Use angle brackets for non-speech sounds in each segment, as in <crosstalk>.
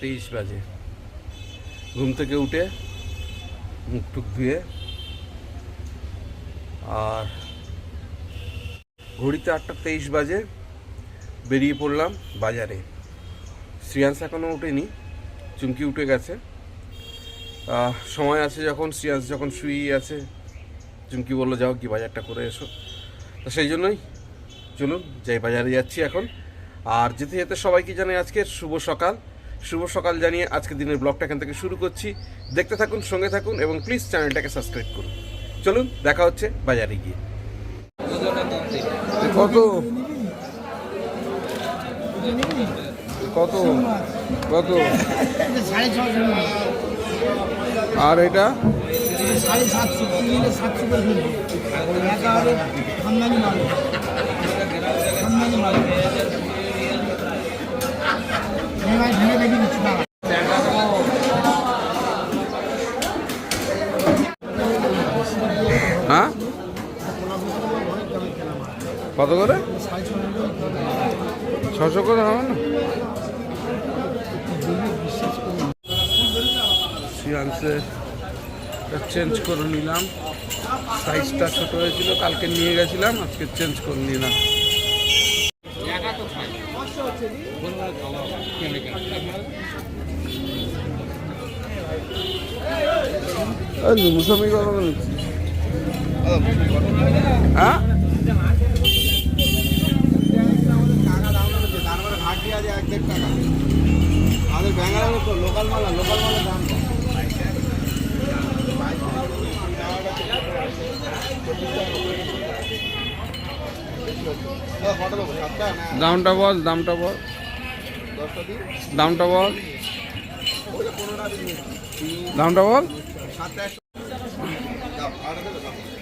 তেইশ বাজে। ঘুম থেকে উঠে মুখ টুক ধুয়ে আর ঘড়িতে আটটা তেইশ বাজে বেরিয়ে পড়লাম বাজারে। শ্রিয়াংশ এখনও ওঠেনি, চুমকি উঠে গেছে। সময় আছে যখন, শ্রিয়াংশ যখন শুয়েই আছে, চুমকি বলল, যাও কি বাজারটা করে এসো। তো সেই জন্যই চলুন, যাই বাজারে যাচ্ছি এখন। আর যেতে যেতে সবাইকে জানাই আজকে শুভ সকাল। শুভ সকাল জানিয়ে আজকের দিনের ব্লগটা এখান থেকে শুরু করছি। দেখতে থাকুন, সঙ্গে থাকুন এবং প্লিজ চ্যানেলটাকে সাবস্ক্রাইব করুন। চলুন, দেখা হচ্ছে বাজারে গিয়ে। কত? কত? কত? আর এটা? সাড়ে সাতশো সাতশো করে কিনবে একা হবে আমদানি মাল আমদানি মাল হ্যাঁ? কত করে? ছশো করে হবে না? সিয়ান্সে চেঞ্জ করে নিলাম। সাইজটা ছোট হয়েছিল, কালকে নিয়ে গেছিলাম, আজকে চেঞ্জ করে নিলাম। মুসামি? হ্যাঁ আমাদের ব্যাঙ্গালোর তো লোকাল লোকাল দামটা বল দামটা বল দামটা বল দামটা বল ahora te lo damos.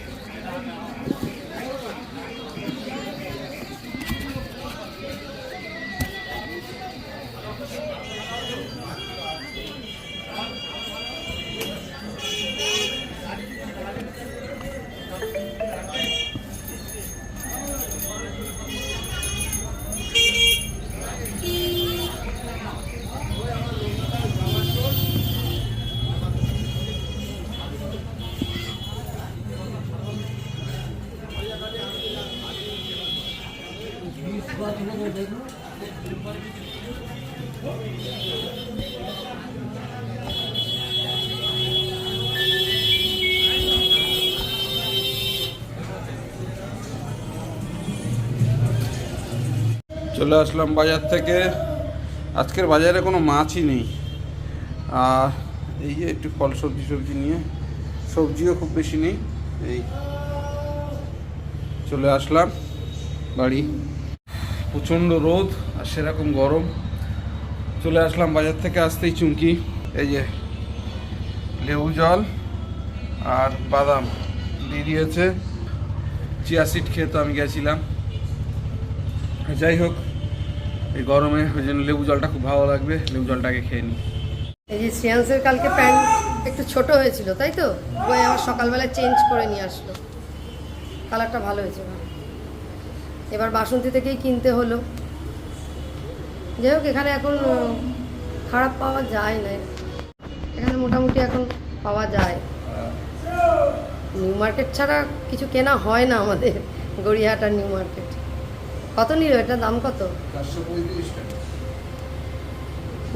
চলে আসলাম বাজার থেকে। আজকের বাজারে কোনো মাছই নেই। আর এই যে একটু ফল সবজি সবজি নিয়ে, সবজিও খুব বেশি নেই। এই চলে আসলাম বাড়ি। প্রচণ্ড রোদ আর সেরকম গরম। চলে আসলাম বাজার থেকে আসতেই চুমকি। এই যে লেবু জল আর বাদাম দিয়ে দিয়েছে। চিয়া সিড খেয়ে তো আমি গেছিলাম। যাই হোক এই গরমে, ওই জন্য লেবু জলটা খুব ভালো লাগবে। লেবু জলটাকে খেয়ে নিই। এই যে শ্রেয়াংসের কালকে প্যান্ট একটু ছোট হয়েছিল, তাই তো? ওই আবার সকালবেলা চেঞ্জ করে নিয়ে আসলো। কালারটা ভালো হয়েছে এবার বাসন্তী থেকেই কিনতে হলো। যাই হোক, এখানে এখন খারাপ পাওয়া যায় না। এখানে মোটামুটি এখন পাওয়া যায়। নিউ মার্কেট ছাড়া কিছু কেনা হয় না আমাদের। গড়িয়াহাট আর নিউ মার্কেট। কত নিল? এটা দাম কত?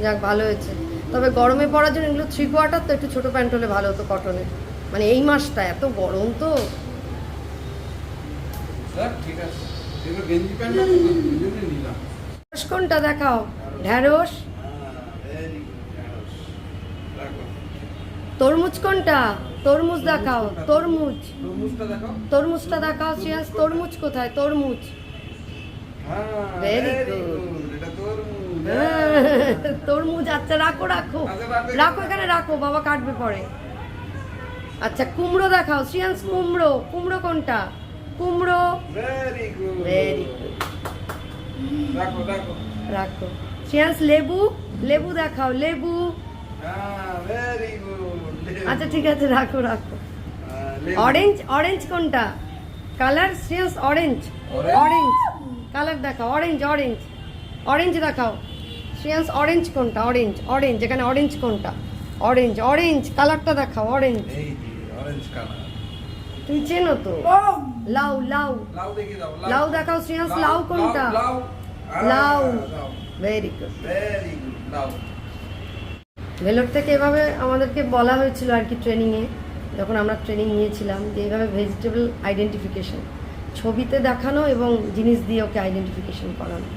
যাক ভালো হয়েছে। তবে গরমে পড়ার জন্য এগুলো থ্রি কোয়ার্টার তো একটু ছোটো প্যান্ট হলে ভালো হতো কটনের মানে এই মাসটা এত গরম তো। কোনটা দেখাও? ঢ্যাঁড়স তরমুজ কোনটা? তরমুজ দেখাও। তরমুজ। তরমুজটা দেখো তরমুজটা দেখাও শ্রেয়াস তরমুজ কোথায়? তরমুজ। Good. good, তরমুজ আচ্ছা <laughs> রাখো রাখো। রাখো। এখানে রাখো বাবা কাটবে পরে। আচ্ছা কুমড়ো দেখাও। শ্রেয়াংস কুমড়ো কুমড়ো কোনটা? কুমড়ো। ভেরি গুড ভেরি গুড রাখো রাখো। রাখো। শ্রেয়াংস লেবু লেবু দেখাও লেবু। ভেরি গুড আচ্ছা ঠিক আছে রাখো রাখো। অরেঞ্জ অরেঞ্জ কোনটা? Colour Shreyans orange orange colour দেখাও অরেঞ্জ অরেঞ্জ অরেঞ্জ দেখাও। শ্রেয়াংস অরেঞ্জ কোনটা? অরেঞ্জ অরেঞ্জ এখানে অরেঞ্জ কোনটা? অরেঞ্জ অরেঞ্জ কালারটা দেখাও অরেঞ্জ তুমি চেনো তো? লাউ লাউ। লাউ দেখি দাও লাউ। দেখাও শ্রেয়াংস লাউ কোনটা? লাউ ভেরি গুড ভেলোর থেকে এভাবে আমাদেরকে বলা হয়েছিল আর কি ট্রেনিংয়ে যখন আমরা ট্রেনিং নিয়েছিলাম যে এইভাবে ভেজিটেবল আইডেন্টিফিকেশন ছবিতে দেখানো এবং জিনিস দিয়ে ওকে আইডেন্টিফিকেশন করানো।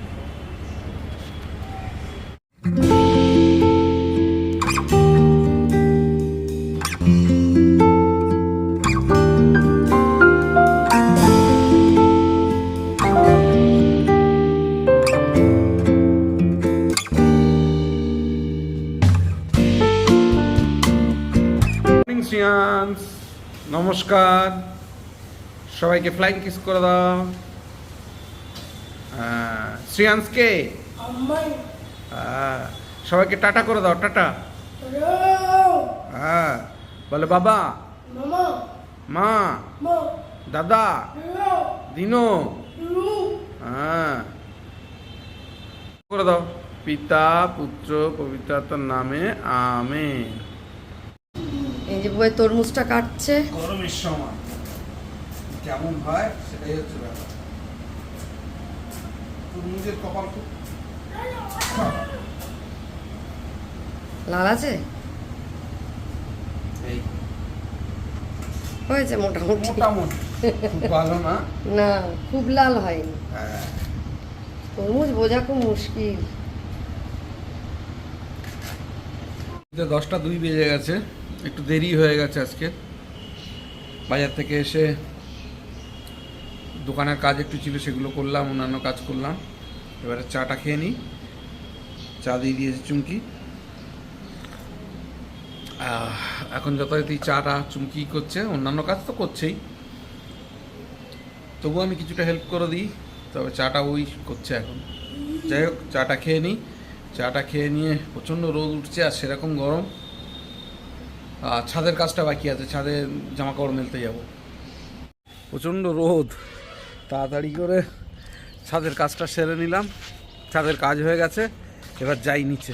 নমস্কার সবাইকে ফ্লাইং কিস করে দাও। হ্যাঁ, হ্যাঁ, সবাইকে টাটা করে দাও টাটা। হ্যাঁ বলে বাবা। মা। দাদা। দিনো। হ্যাঁ করে দাও। পিতা পুত্র পবিত্রাতার নামে আমেন। এই যে বইয়ের তরমুজটা কাটছে। গরমের সময় কেমন হয় সেটাই হচ্ছে ব্যাপার। তরমুজের কপাল খুব লাল আছে? হয়েছে মোটামুটি। মোটামুটি। ভালো না? না খুব লাল হয়নি। হ্যাঁ। তরমুজ বোঝা খুব মুশকিল। দশটা দুই বেজে গেছে একটু দেরি হয়ে গেছে আজকে। বাজার থেকে এসে দোকানের কাজ একটু ছিল, সেগুলো করলাম, অন্যান্য কাজ করলাম। এবারে চাটা খেয়ে নিই। চা দিয়ে দিয়েছে চুমকি। এখন যথারীতি চাটা চুমকি করছে, অন্যান্য কাজ তো করছেই। তবুও আমি কিছুটা হেল্প করে দিই, তবে চাটা ওই করছে এখন। যাই হোক, চাটা খেয়ে নিই। চাটা খেয়ে নিয়ে প্রচণ্ড রোদ উঠছে আর সেরকম গরম। ছাদের কাজটা বাকি আছে, ছাদে জামা কাপড় মেলতে যাব। প্রচণ্ড রোদ। তাড়াতাড়ি করে ছাদের কাজটা সেরে নিলাম। ছাদের কাজ হয়ে গেছে এবার যাই নিচে।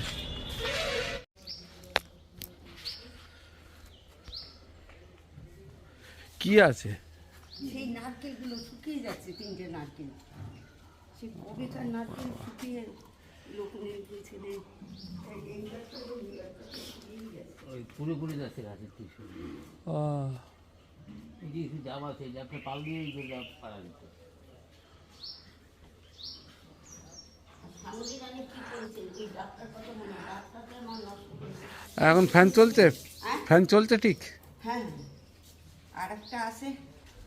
কি আছে? সেই নারকেলগুলো শুকিয়ে যাচ্ছে তিনটে নারকেল। সেই কবেকার নারকেল শুকিয়ে লোক নিয়ে গেছে রে। এই গাছটা তো এই গাছটা তো শুকিয়েই গেছে। ওই পুরো পুরো যাচ্ছে গাছের এই যে কিছু জাম আছে এই জামটা পাল দিয়ে এই জাম পারা যেত মনে হয় এখন ফ্যান চলছে? হ্যাঁ? ফ্যান চলছে ঠিক? হ্যাঁ আর একটা আছে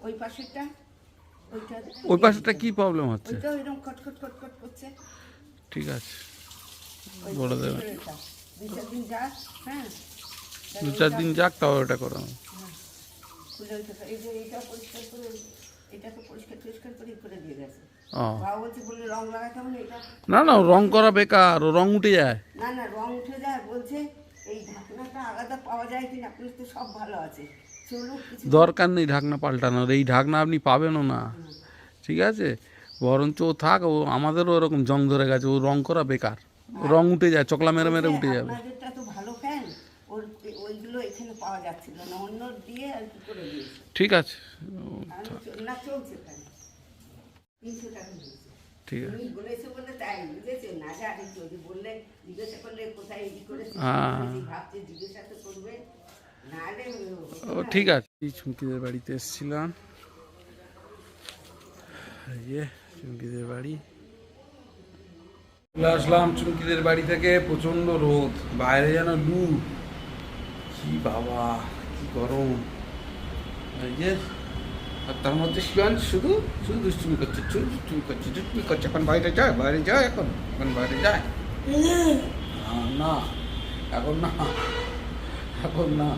ওই পাশেরটা ওই পাশেটা কি প্রবলেম হচ্ছে? ওইটা খটখট খটখট করছে। ঠিক আছে। বলে দেবেন। হ্যাঁ। দু চার দিন যাক তাও ওটা করো খুলে ওইটা এই যে এইটা পরিষ্কার করে এটাকে পরিষ্কার টরিষ্কার করে করে দিয়ে গেছে। ও। বাবা বলছে বললে রং লাগাতে হবে না এটা না না রং করা বেকার রং উঠে যায়। না না রং উঠে যায় বলছে এই ঢাকনাটা আলাদা পাওয়া যায় কিনা আপনার তো সব ভালো আছে। দরকার নেই ঢাকনা পাল্টানোর এই ঢাকনা আপনি পাবেনও না। ঠিক আছে? বরঞ্চ ও থাক ও আমাদেরও ওরকম জং ধরে গেছে ও রং করা বেকার। ও রং উঠে যায় চকলা মেরে মেরে উঠে যাবে আপনাদেরটা তো ভালো ফ্যান ওর ওইগুলো এখানে পাওয়া যাচ্ছিল না অন্য দিয়ে আর কি করে দিয়েছে। ঠিক আছে। না চলছে ফ্যান তিনশো টাকা ঠিক আছে। তুমি বলে তাই বুঝেছ? না জানি যদি বললে জিজ্ঞাসা করলে কোথায় ই করেছে হ্যাঁ। ভাবছে জিজ্ঞাসা তো করবে। ও ঠিক আছে। চুমকিদের বাড়িতে এসেছিলাম। এই যে চুমকিদের বাড়ি। চলে আসলাম চুমকিদের বাড়ি থেকে। প্রচণ্ড রোদ। বাইরে যেন লু কি বাবা, কি গরম। আর তার মধ্যে শিবান শুধু শুধু দুষ্টুমি করছে, শুধু দুষ্টুমি করছে দুষ্টুমি করছে। এখন বাইরে যায় বাইরে যায় এখন এখন বাইরে যায়। না এখন না এখন না।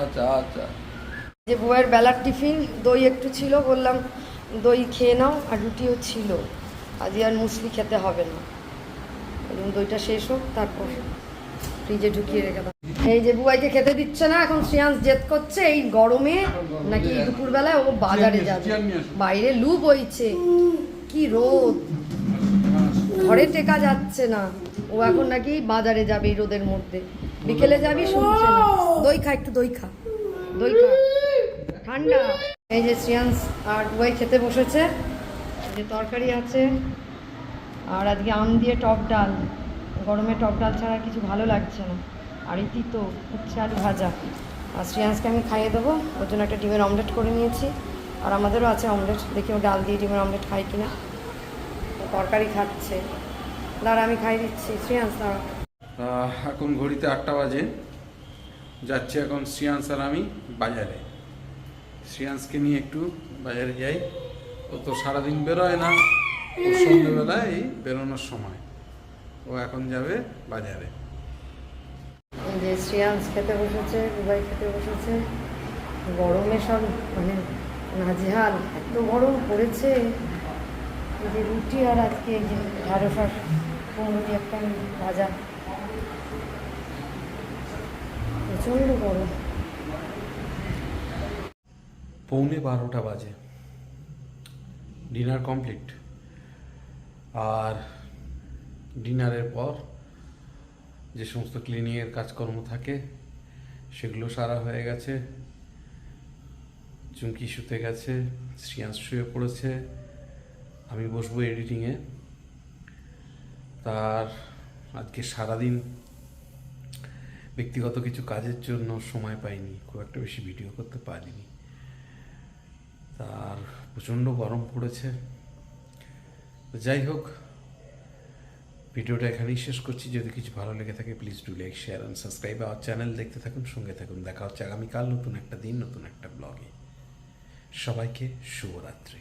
আচ্ছা আচ্ছা। যে বউয়ের বেলার টিফিন, দই একটু ছিল, বললাম দই খেয়ে নাও, আর রুটিও ছিল। আজ আর মুসলি খেতে হবে না। দইটা শেষ হোক, তারপর ফ্রিজে ঢুকিয়ে রেখে দাও। এই যে বুয়াইকে খেতে দিচ্ছে না এখন শ্রেয়াংস জেদ করছে এই গরমে নাকি দুপুরবেলায় ও বাজারে যাবে। বাইরে লু বইছে কি রোদ। ঘরে টেকা যাচ্ছে না। ও এখন নাকি বাজারে যাবে এই রোদের মধ্যে। বিকেলে যাবি শুনছে না। দই খা একটু দই খা। দই খা। ঠান্ডা। এই যে শ্রিয়াংশ আর বই খেতে বসেছে। যে তরকারি আছে। আর আজকে আম দিয়ে টক ডাল। গরমে টক ডাল ছাড়া কিছু ভালো লাগছে না। আর এই তিতো উচ্ছে আলু ভাজা। আর শ্রিয়াংশকে আমি খাইয়ে দেবো, ওর জন্য একটা ডিমের অমলেট করে নিয়েছি। আর আমাদেরও আছে অমলেট, দেখি ও ডাল দিয়ে ডিমের অমলেট খাই কিনা। ও তরকারি খাচ্ছে। দাঁড়া, আমি খাই দিচ্ছি। শ্রিয়াংশ, দাঁড়া। এখন ঘড়িতে আটটা বাজে। যাচ্ছি এখন শ্রিয়াংশ আর আমি বাজারে। শ্রিয়াংশকে নিয়ে একটু বাজারে যাই। ও তো সারাদিন বেরোয় না। সন্ধ্যেবেলায় বেরোনোর সময়। ও এখন যাবে বাজারে। এই যে শ্রিয়াংশ খেতে বসেছে দুবাই খেতে বসেছে। গরমে সব মানে নাজেহাল এত গরম পড়েছে। এই যে রুটি আর আজকে এই যে ঢ্যাঁড়স আর কুমড়ো একটা ভাজা। প্রচণ্ড গরম। পৌনে বারোটা বাজে। Dinner complete. আর ডিনারের পর যে সমস্ত ক্লিনিংয়ের কাজকর্ম থাকে, সেগুলো সারা হয়ে গেছে। চুমকি শুতে গেছে শ্রিয়াংশ শুয়ে পড়েছে। আমি বসবো এডিটিংয়ে। তার আজকে সারাদিন ব্যক্তিগত কিছু কাজের জন্য সময় পাইনি, খুব একটা বেশি ভিডিও করতে পারিনি। তার প্রচণ্ড গরম পড়েছে। যাই হোক ভিডিওটা এখানেই শেষ করছি। যদি কিছু ভালো লেগে থাকে please do like share and subscribe আমার চ্যানেল দেখতে থাকুন, সঙ্গে থাকুন। দেখা হচ্ছে আগামীকাল নতুন একটা দিন, নতুন একটা ব্লগে সবাইকে শুভরাত্রি।